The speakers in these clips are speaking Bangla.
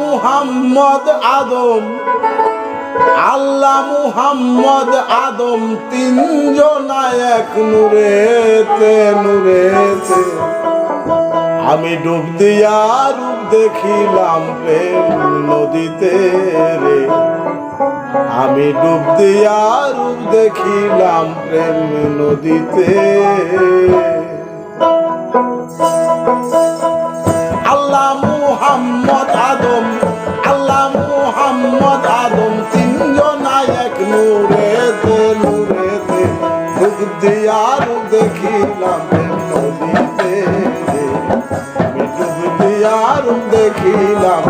মুহাম্মদ আদম। আল্লাহ মুহাম্মদ আদম তিনজন এক নূরেতে নূরেতে। আমি ডুব দিয়া রূপ দেখিলাম প্রেম নদীতে রে। আমি ডুব দিয়া রূপ দেখিলাম প্রেম নদীতে। দিয়ার দেখিলাম নদীতে। ডুব দিয়ার দেখিলাম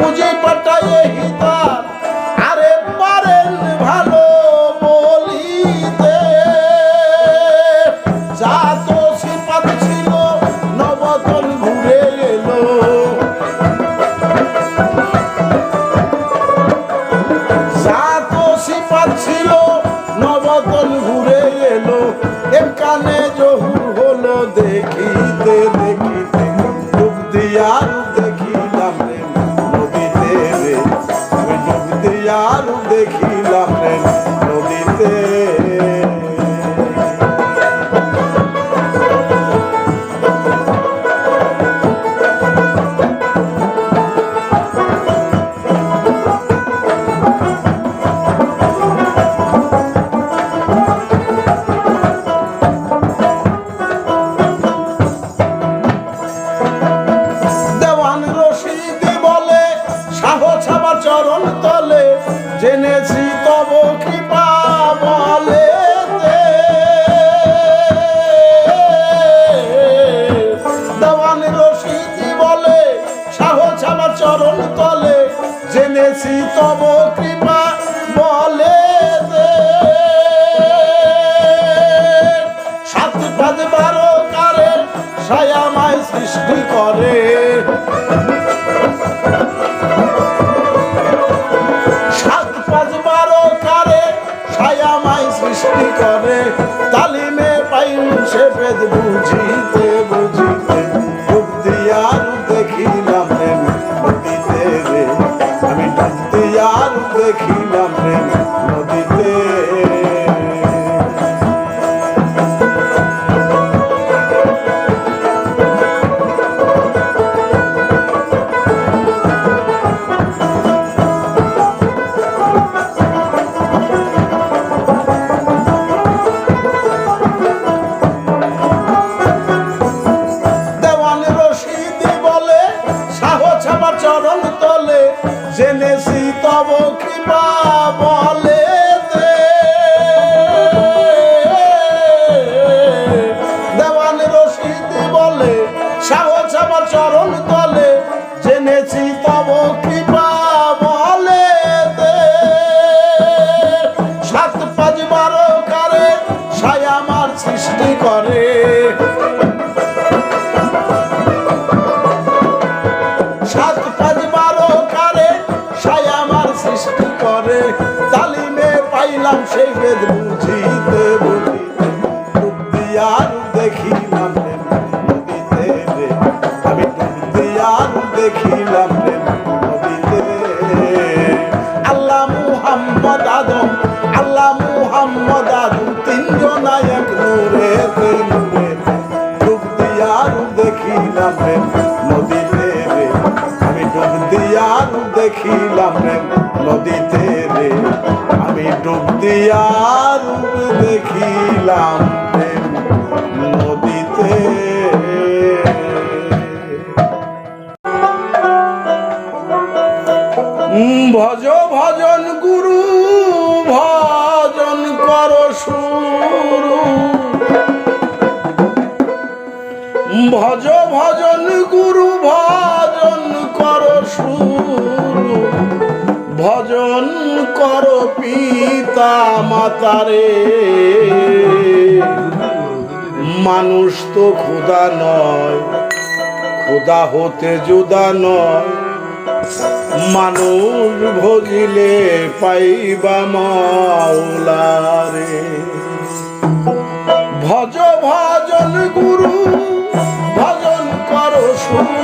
मुझे पता यही দেখিলাম নদীতে। বারো কারে সায়ামায় সৃষ্টি করে। সাত পাঁচ বারো কারে সায়ামায় সৃষ্টি করে। তালিমে পাইন সে বেদ বুঝিতে। নদীতে রে, আমি ডুব দিয়ার দেখিলাম নদীতে। ভজ ভজন গুরু, ভজন কর শুরু ভজ ভজন কর পিতা মাতারে। মানুষ তো ক্ষুদা নয় ক্ষুদা হতে জুদা নয়। মানুষ ভজিলে পাইবা মাওলারে। ভজ ভজন গুরু, ভজন করো শুরু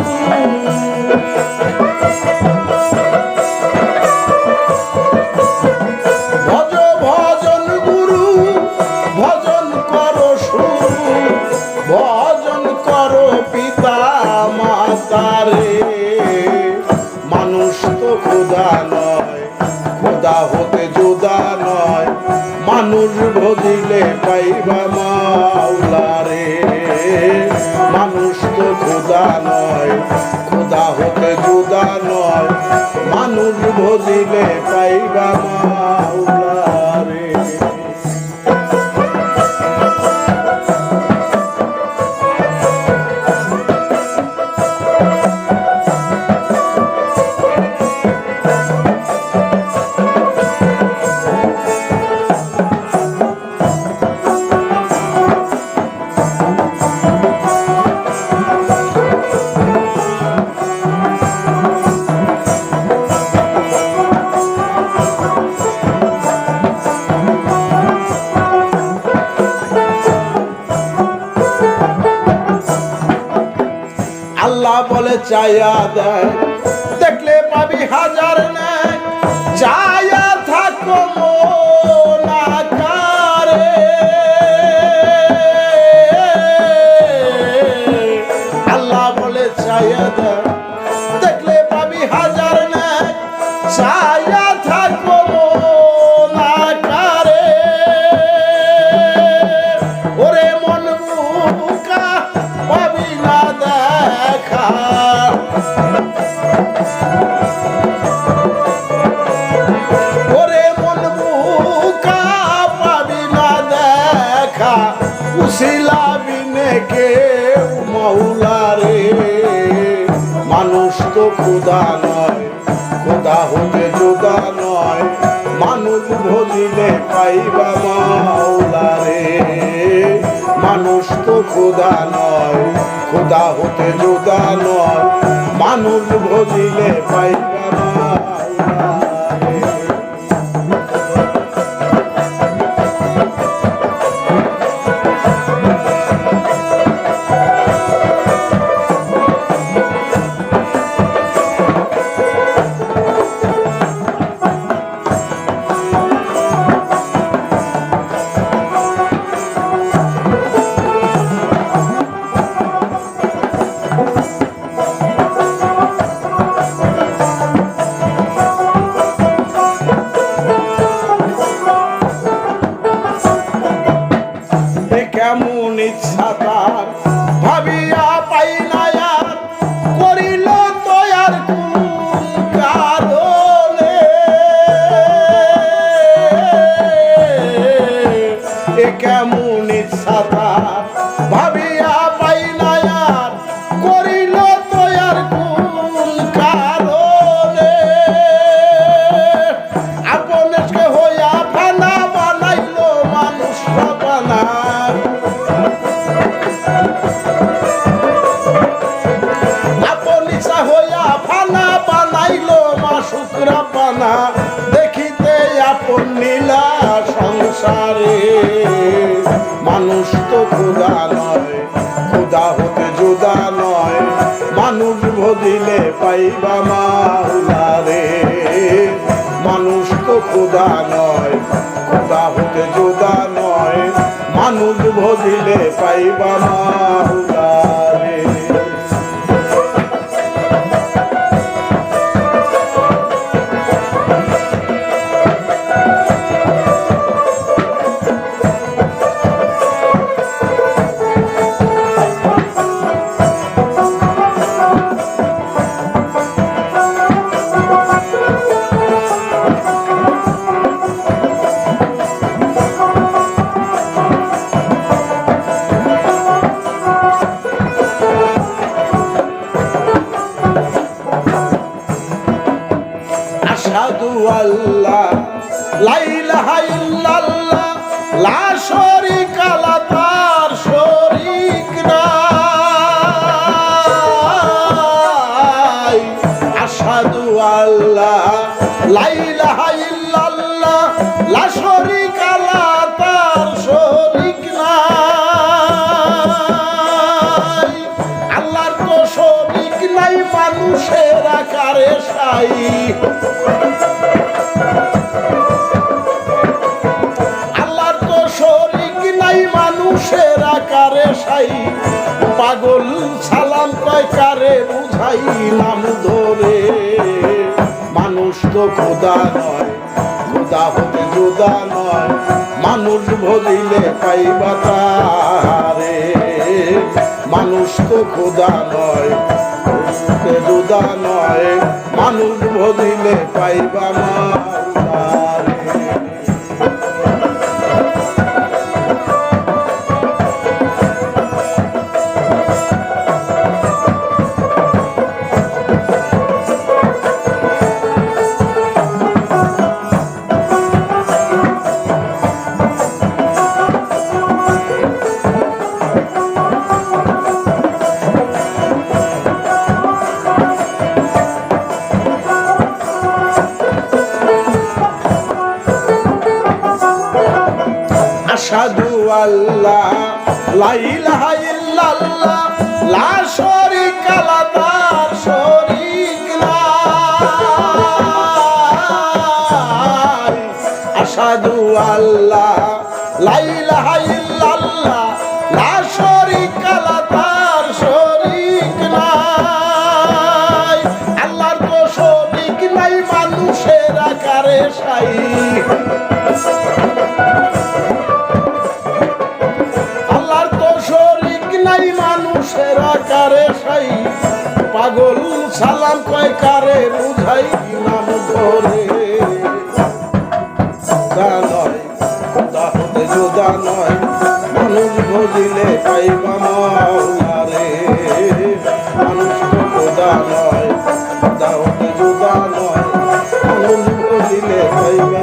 ভজিলে পাইবা মাওলারে চাইয়া দেয়। দেখলে পাবি হাজার নেয় চাইয়া থাকো আল্লাহ বলে চাইয়া দেয়। দেখলে পাবি হাজার নেয় চাইয়া থাকো ওরে মন বুকা পাবি না দেখা। খোদা হতে জুদা নয়। মানুষ ভজিলে পাইবা আল্লাহ লা ইলাহা ইল্লাল্লাহ, লা শারীকা লা, তার শরীক নাই। আল্লাহর তো শরীক নাই মানুষের আকারে সাই। আল্লাহর তো শরীক নাই মানুষের আকারে সাই। পাগল সালাম কয়, কারে বুঝাই নাম ধরে? মানুষ তো খোদা নয়, খোদা হতে জোদা নয়, মানুষ ভজিলে পাইবা তারে মানুষ তো খোদা নয় যোদা নয়, মানুষ ভজিলে পাইবা মারে আশহাদু আল্লাহ, লা ইলাহা ইল্লাল্লাহ, লা শারীকা লা তার শরীক নাই। আল্লাহর তো শরীক নাই মানুষের আকারে সাই। আল্লাহর তো শরিক নাই মানুষের আকারে সাই। পাগল সালাম কয়, কারে বুঝাই নাম ধরে? খোদা নয়, মানুষ ভজিলে পাইবা মাওলা রে মানুষ তো নয় দাও খোদা নয়, মানুষ ভজিলে পাইবা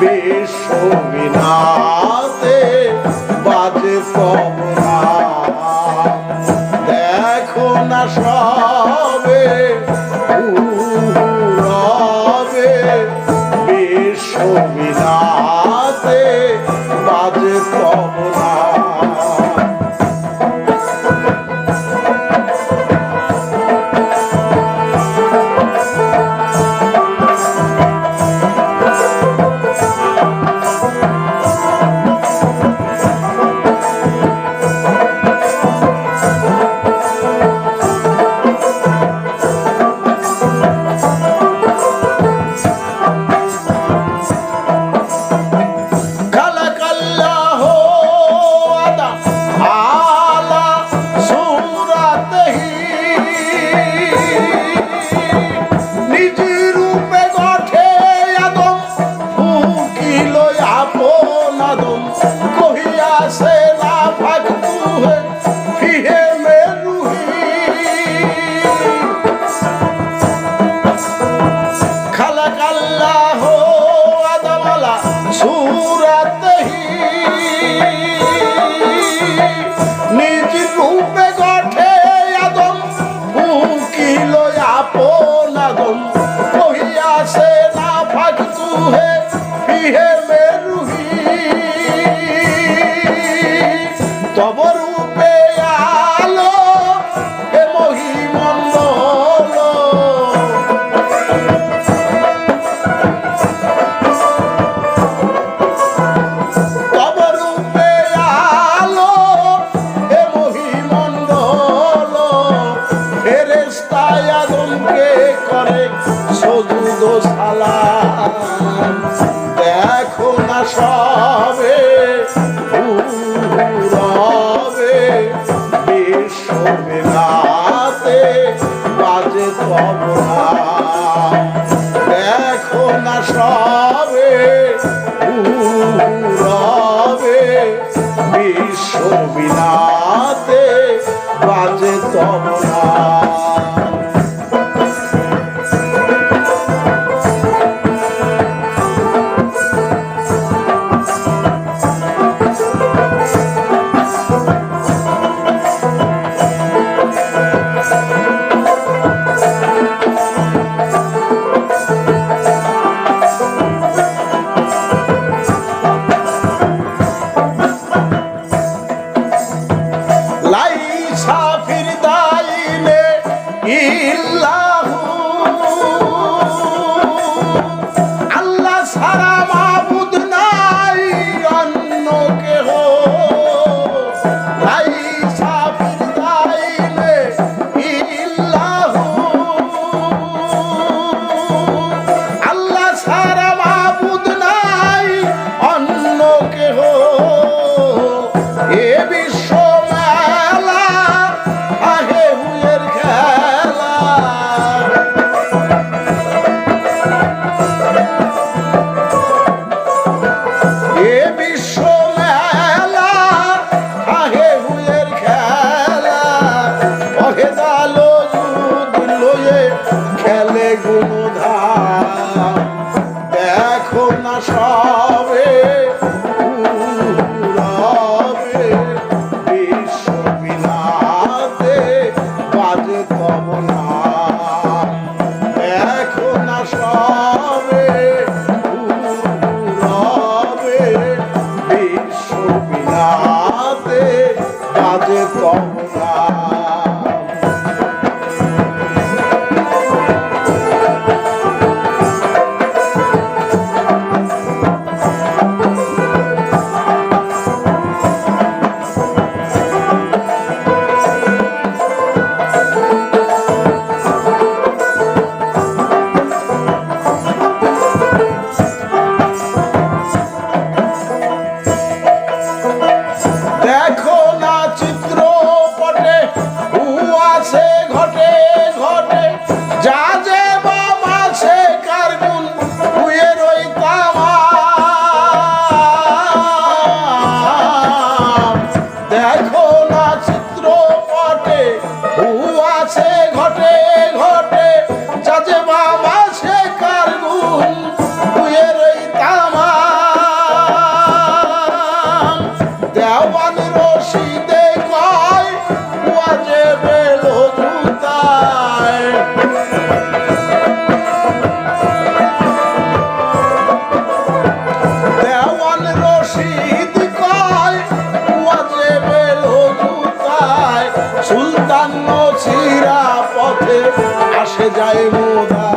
বিশ্ববিনাতে বাজে পবন Só por um সবিনাতে বাজে তমনা তব না ঘটে যায় মোদা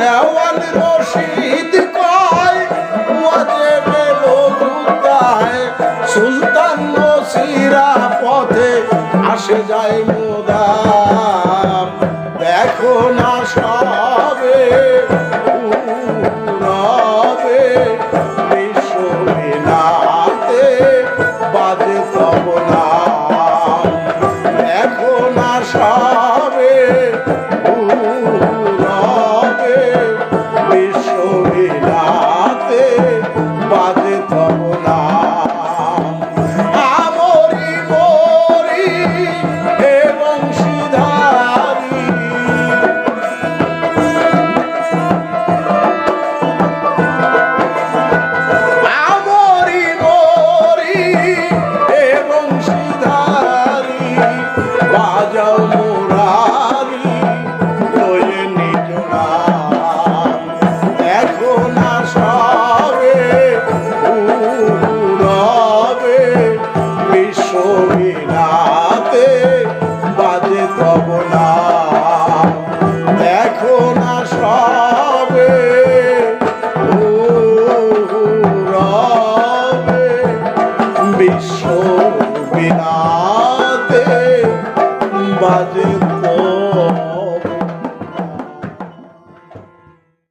দেওয়াল রশিদ কয় ওয়াজেবে লোকুতায় সুলতান নসিরা পথে আসে যায় মোদাম। দেখো না সবে নবে